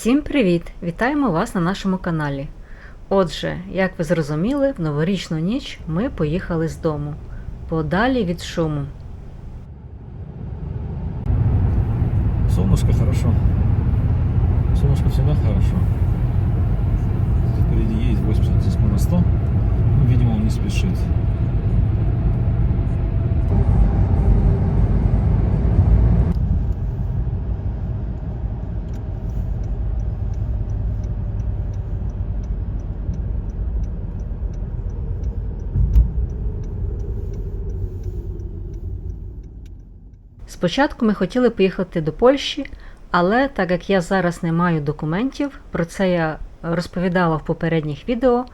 Всім привіт! Вітаємо вас на нашому каналі. Отже, як ви зрозуміли, в новорічну ніч ми поїхали з дому подалі від шуму. Спочатку ми хотіли поїхати до Польщі, але так як я зараз не маю документів, про це я розповідала в попередніх відео.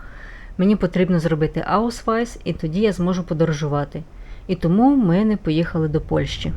Мені потрібно зробити аусвайс, і тоді я зможу подорожувати. І тому ми не поїхали до Польщі.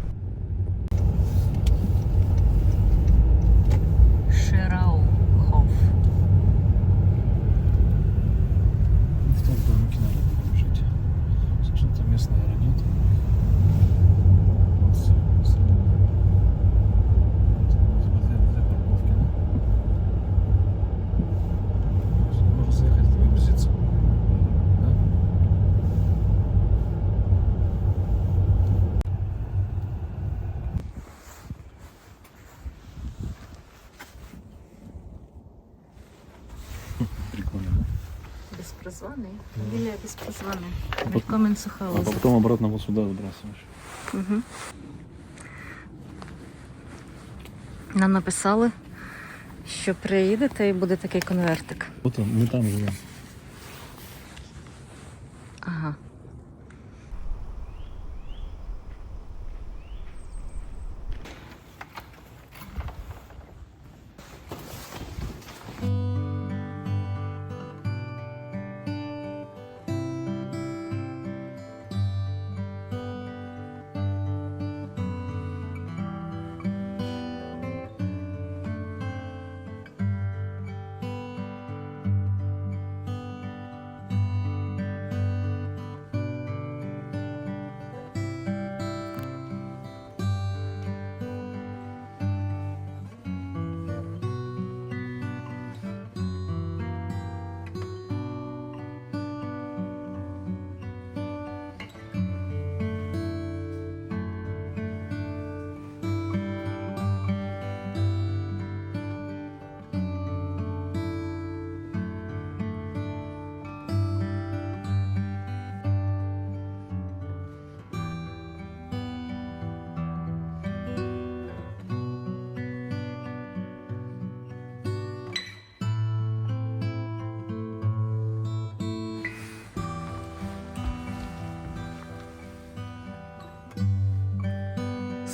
Фамілія безпрозваний. пот- Willkommen А потом обратно вот сюда выбрасываешь. Угу. Нам написали, що приїдете і буде такий конвертик. Вот он, мы там живем. Ага.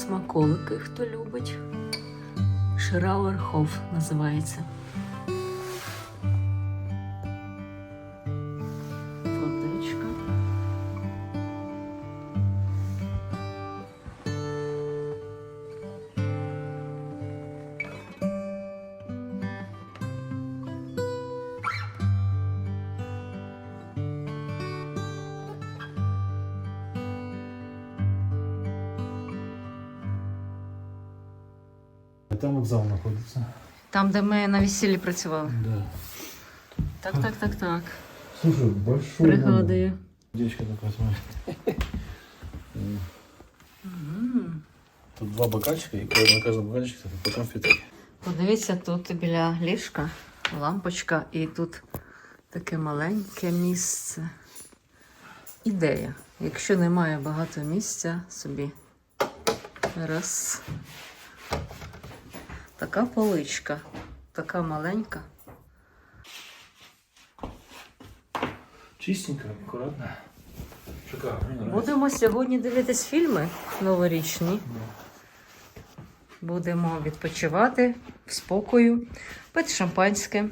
Смаколики, хто любить. Шрауерхоф називається. Там вокзал находится. Там, де ми на весіллі працювали. Да. Так, так, так, так. Слушай, большой. Пригадую. Девочка такая, смотри. Тут два бокальчика, и на каждом бокальчике по конфеты. Подивіться, тут біля ліжка лампочка, і тут таке маленьке місце. Ідея. Якщо немає багато місця, собі раз. Така поличка, така маленька. Чистенько, аккуратно. Шикарно. Будемо сьогодні дивитись фільми новорічні. Будемо відпочивати в спокою, пити шампанське.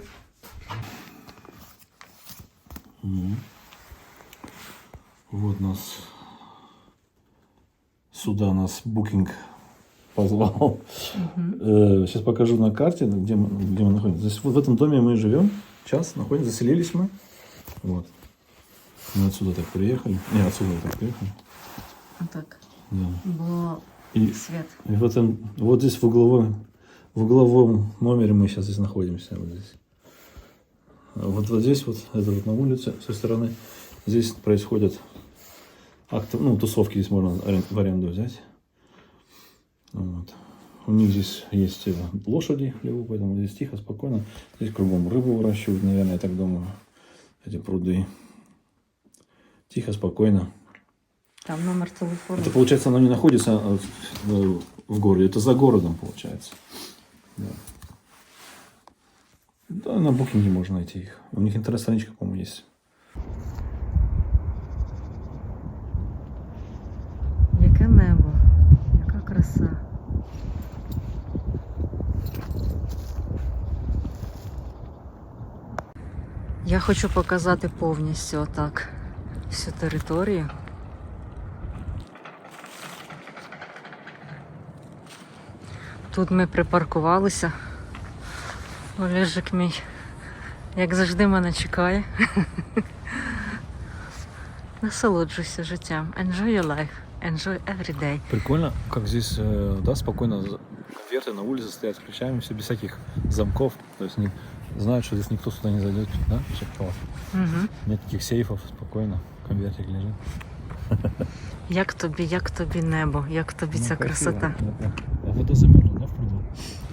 Мгм. Вот нас сюда нас букинг позвал. Сейчас покажу на карте, где мы, где мы находимся. Здесь, вот в этом доме мы живем. Сейчас находимся, заселились мы. Вот. Мы отсюда так приехали. Не, отсюда так приехали. Отак. Да. Бо И, світ. и в этом, вот здесь в угловой в угловом номере мы сейчас здесь находимся. Вот здесь. Вот, вот здесь вот, это вот на улице, с той стороны. Здесь происходят акты, ну, тусовки здесь можно в аренду взять. Вот. У них здесь есть э, лошади хлеву, поэтому здесь тихо, спокойно. Здесь кругом рыбу выращивают, наверное, я так думаю. Эти пруды. Тихо, спокойно. Там номер телефону. Это получается, оно не находится в в городе, это за городом получается. Да. Да, на букинге можно найти их. У них интернет-страничка, по-моему, есть. Хочу показати повністю отак всю територію. Тут ми припаркувалися. Олежик мій, як завжди, мене чекає. Насолоджуйся життям. Enjoy your life. Enjoy every day. Прикольно, как здесь, э, да, спокойно конверты на улице стоят с ключами, все без всяких замков. То знают, что здесь никто сюда не зайдет. Да? Всё. Угу. Нет таких сейфов, спокойно. Конвертик лежит. Як тобі, як тобі небо, як тобі Ну, ця красиво. красота? Да, да. А вода замерзла, да, в пруду?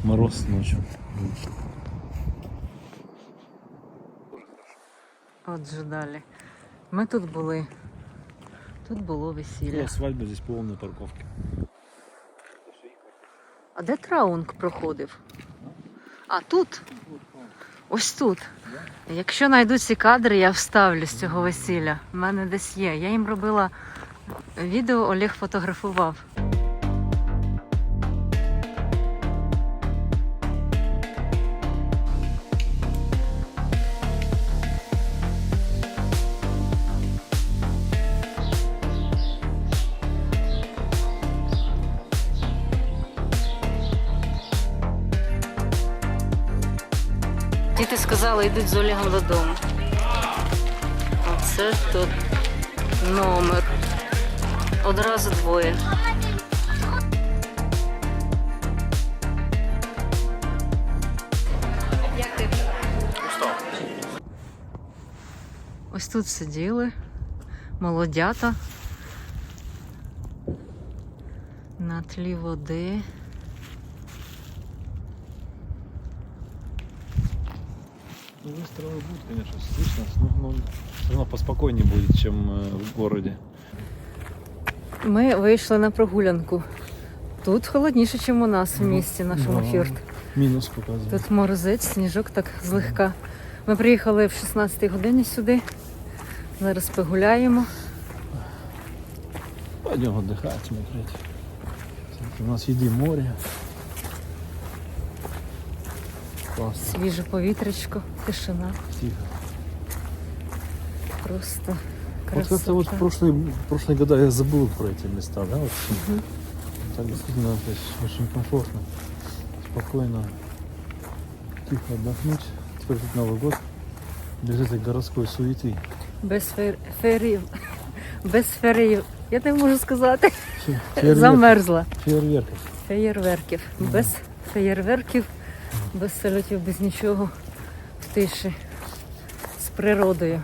Мороз ночью. Отже, далі. Ми тут були. Тут було весілля. свадьба здесь полная парковки. А де траунг проходив? А тут? Ось тут. Якщо знайду ці кадри, я вставлю з цього весілля. У мене десь є. Я їм робила відео, Олег фотографував. Сказали, йдуть з Олегом додому. Оце тут номер. Одразу двоє. Ось тут сиділи молодята на тлі води. Ну, выстрелы будут, конечно, слышно, но, но все равно поспокойнее будет, чем э, в городе. Ми вийшли на прогулянку. Тут холодніше, ніж у нас в місті, нашому Да. фюрт. Минус показывает. Тут морозець, сніжок так злегка. Ми приїхали в 16 годині сюди. Зараз погуляємо. Пойдем отдыхать, смотреть. Смотри, У нас еды море. Классно, Свіже повітрячко, тишина. тихо. Просто Вот красота. как-то вот в прошлые, в прошлые года я забыл про эти места, да? Вот, Мгм. Так действительно то есть, очень комфортно, спокойно, тихо отдохнуть. Теперь тут Новый год, без этой городской суеты. Без фер... ферів. Без ферів. Я не можу сказати. Фе- Фейерверк, Замерзла. фейерверков. Феєрверків. Без феєрверків, без салютів, без нічого. В тиші. З природою.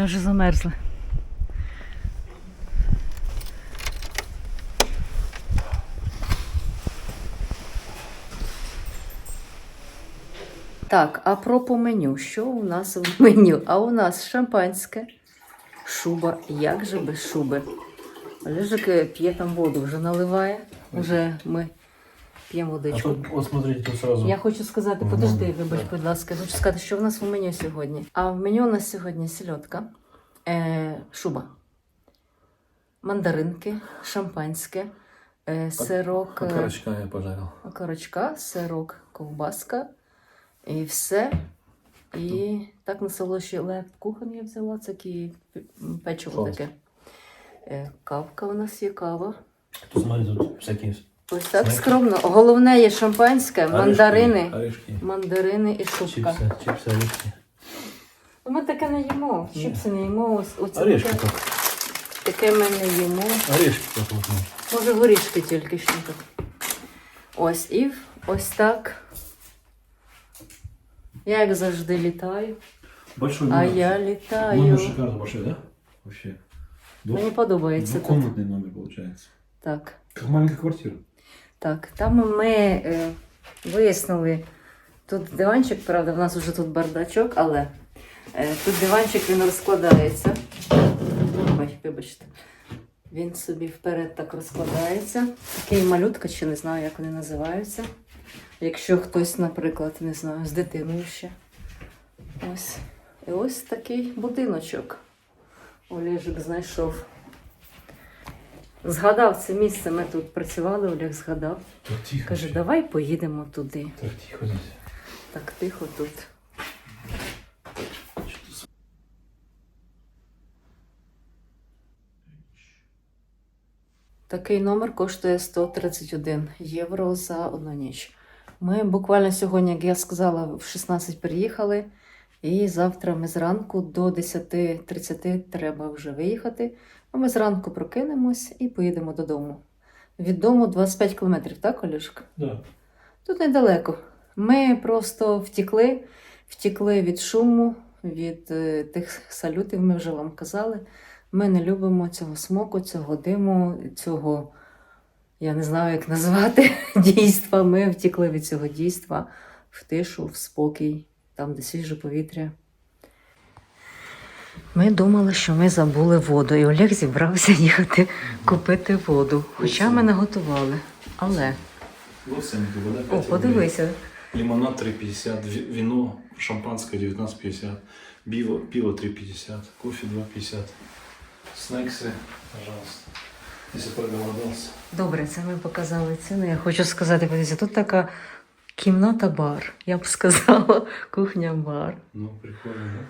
Ми вже замерзли. Так, а про по меню. Що у нас в меню? А у нас шампанське, шуба, як же без шуби? Олежик е, п'є там воду, вже наливає. Вже ми п'ємо А водичку. тут, вот смотрите, тут сразу. Я хочу сказати, подожди, вибач, будь ласка, я хочу сказати, що в нас в меню сьогодні. А в меню у нас сьогодні сільотка, е, шуба, мандаринки, шампанське, е, сирок, е, Окорочка я пожарил. окорочка, сирок, ковбаска і все. І так на ще леп кухон я взяла, це печиво таке. Е, Кавка у нас є кава. Тут смотри, тут всякие Ось так Знаєте? скромно. Головне є шампанське, мандарини. Орешки. Мандарини і шубка. Чипсы, чипсы, орешки. Ми таке не їмо. Ні. Чіпси не їмо. Ось, оце Орешки таке, тут. таке ми не їмо. Орешки тут вот. ну. Може, горішки тільки що тут. Ось і ось так. Я як завжди літаю. Большой А номер. я Номер літаю. шикарно большой, да? Вообще. Мені подобається тут. Двухкомнатный номер получается. Так. Как маленькая квартира. Так, там ми е, вияснили. Тут диванчик, правда, в нас вже тут бардачок, але е, тут диванчик він розкладається. Ой, вибачте. Він собі вперед так розкладається. Такий малютка, чи не знаю, як вони називаються. Якщо хтось, наприклад, не знаю, з дитиною ще. Ось. І ось такий будиночок. Олежик знайшов. Згадав це місце, ми тут працювали, Олег згадав. Так тихо. Каже, давай поїдемо туди. Так тихо. Так тихо тут. Такий номер коштує 131 євро за одну ніч. Ми буквально сьогодні, як я сказала, в 16 приїхали, і завтра ми зранку до 10.30 треба вже виїхати. А ми зранку прокинемось і поїдемо додому. Від дому 25 кілометрів, так, Олюшка? Да. Тут недалеко. Ми просто втікли, втікли від шуму, від е, тих салютів, ми вже вам казали. Ми не любимо цього смоку, цього диму, цього, я не знаю, як назвати, дійства. Ми втікли від цього дійства в тишу, в спокій, там, де свіже повітря. Ми думали, що ми забули воду, і Олег зібрався їхати купити воду. Хоча ми не готували. Але Вот вода 5 о, подивися. Лимонад 3,50, ви- вино шампанское 19,50, пиво, пиво 3,50, кофе 2,50, снексы, пожалуйста. Если проголодался. Добре, це ми показали ціни. Я хочу сказати, подивіться, тут така кімната-бар. Я б сказала, кухня-бар. Ну, прикольно, да?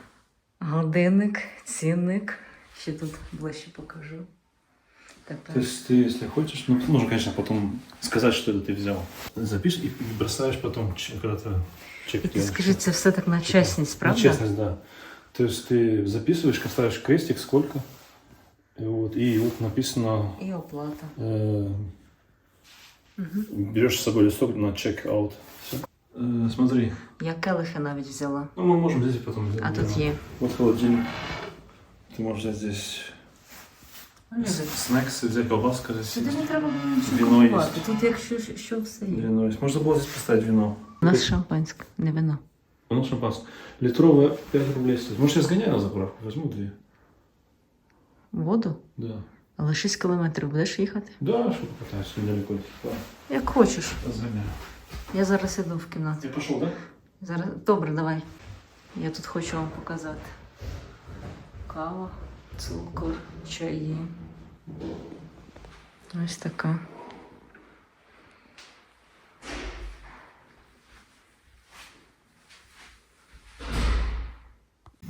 Годинник, цінник. Ще тут ближче покажу. То Тепер. есть ты, если хочешь, ну, ты нужно, конечно, потом сказать, что это ты взял. Запишешь и бросаешь потом, ч- когда ты чек І ти делаешь. скажи, це все так на чесність, На правда? честность, да. То есть ты записываешь, ставишь крестик, сколько, и вот, и вот написано, І оплата. э, Угу. берешь с собой листок на чек-аут. Э, смотри, Я келихи навіть взяла. ну мы можем здесь потом взять. А тут є. Вот холодильник. Ты можешь взять здесь Олеже, снексы, взять колбаска здесь. Сюди есть. не треба було нічого Віно є. купувати. Тут якщо ж- що все є. Вино есть. Можно было здесь поставить вино. У нас шампанське, не вино. Вино шампанское. Литровое 5 рублей стоит. Может, я сгоняю на заправку, возьму две. Воду? Да. Але 6 кілометрів будеш їхати? Да, что покатаюсь недалеко. Да. Як хочеш. Сгоняю. Я зараз іду в кімнату. Я пошел, да? Зараз... Добре, давай. Я тут хочу вам показати. Кава, цукор, чаї. Ось така.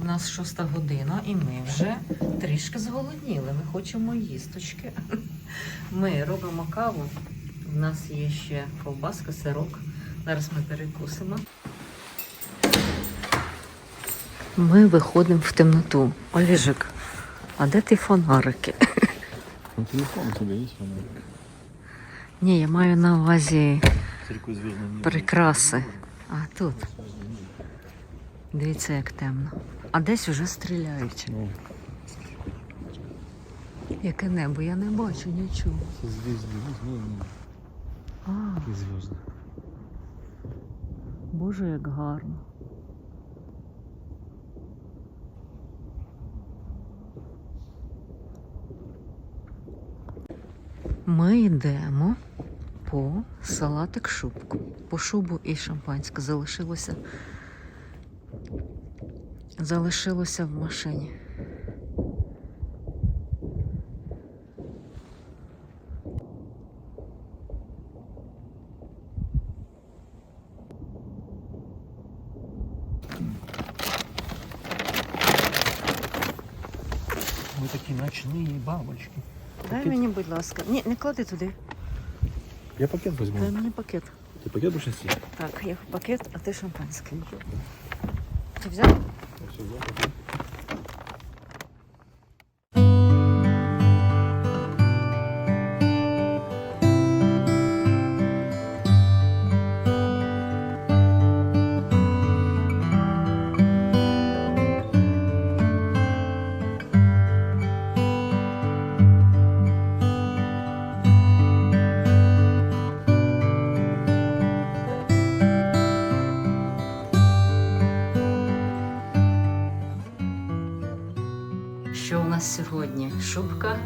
У нас шоста година, і ми вже трішки зголодніли. Ми хочемо їсточки. Ми робимо каву. У нас є ще ковбаска, сирок. Зараз ми перекусимо. Ми виходимо в темноту. Оліжик, а де ти фонарики? Ну, телефон у тебя есть фонарик? Ні, я маю на увазі прикраси. А тут. Дивіться, як темно. А десь уже стріляють. Ну, Яке небо, я не бачу нічого. звезды, ну, А, звезды. Боже, як гарно. Ми йдемо по салатик шубку. По шубу і шампанське залишилося. Залишилося в машині. Мы такие ночные бабочки. Дай Пакет? мені, будь ласка. Ні, не клади туди. Я пакет возьму. Дай мені пакет. Ты пакет будешь нести? Так, я пакет, а ти шампанське. Ти взяв? Що у Нас сьогодні? Шубка,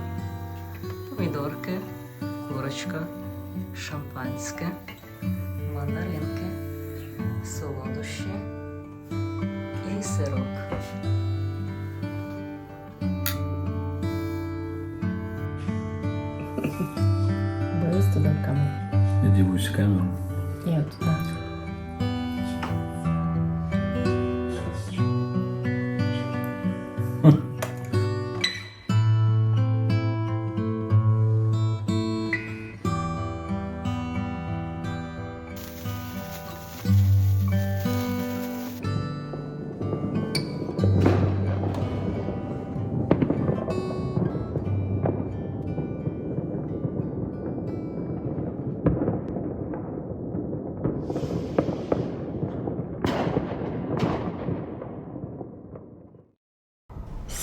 помідорки, курочка, шампанське, мандаринки, солодощі і сирок. Дивись туди в камеру. Я дивлюсь в камеру. Я туди.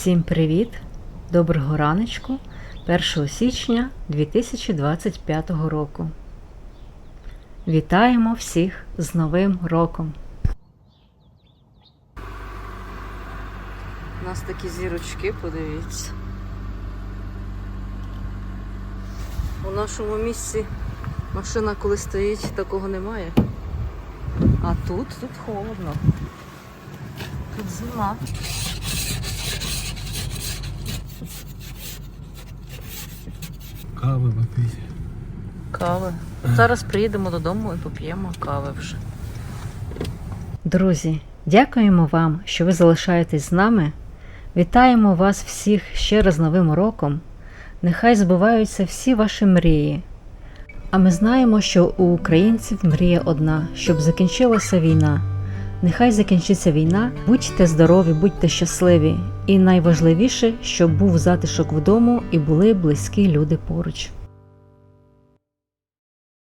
Всім привіт! Доброго раночку 1 січня 2025 року. Вітаємо всіх з Новим роком! У нас такі зірочки, подивіться. У нашому місці машина, коли стоїть, такого немає. А тут, тут холодно. Тут зима. Кавы попить. Кави. Зараз приїдемо додому і поп'ємо кави вже. Друзі, дякуємо вам, що ви залишаєтесь з нами. Вітаємо вас всіх ще раз Новим роком. Нехай збуваються всі ваші мрії. А ми знаємо, що у українців мрія одна, щоб закінчилася війна. Нехай закінчиться війна, будьте здорові, будьте щасливі. І найважливіше, щоб був затишок вдома і були близькі люди поруч.